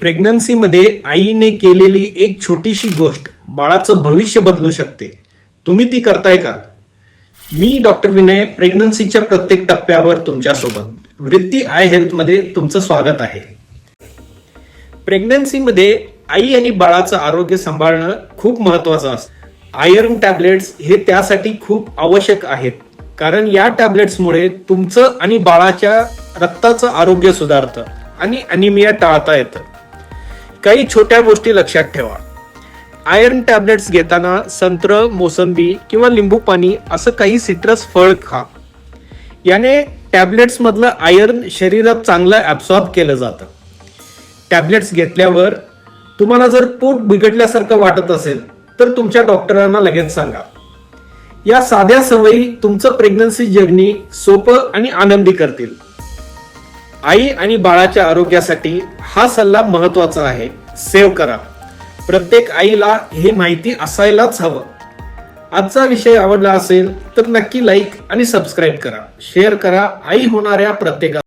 प्रेग्नन्सीमध्ये आईने केलेली एक छोटीशी गोष्ट बाळाचं भविष्य बदलू शकते. तुम्ही ती करताय का? मी डॉक्टर विनय प्रेग्नन्सीच्या प्रत्येक टप्प्यावर तुमच्यासोबत. वृत्ती आय हेल्थमध्ये तुमचं स्वागत आहे. प्रेग्नन्सीमध्ये आई आणि बाळाचं आरोग्य सांभाळणं खूप महत्वाचं असतं. आयर्न टॅबलेट्स हे त्यासाठी खूप आवश्यक आहेत. कारण या टॅबलेट्समुळे तुमचं आणि बाळाच्या रक्ताचं आरोग्य सुधारतं आणि अनिमिया टाळता येतं. काही छोट्या गोष्टी लक्षात ठेवा. आयर्न टॅबलेट्स घेताना संत्र मोसंबी किंवा लिंबू पाणी असं काही सिट्रस फळ खा. याने टॅबलेट्समधलं आयर्न शरीरात चांगलं ॲब्सॉर्ब केलं जातं. टॅबलेट्स घेतल्यावर तुम्हाला जर पोट बिघडल्यासारखं वाटत असेल तर तुमच्या डॉक्टरांना लगेच सांगा. या साध्या सवयी तुमचं प्रेग्नन्सी जर्नी सोपं आणि आनंदी करतील. आई आणि बाळाच्या आरोग्यासाठी हा सल्ला महत्त्वाचा आहे. सेव्ह करा. प्रत्येक आईला हे माहिती असायलाच हवं. आजचा विषय आवडला असेल तर नक्की लाईक आणि सबस्क्राईब करा. शेअर करा. आई होणाऱ्या प्रत्येका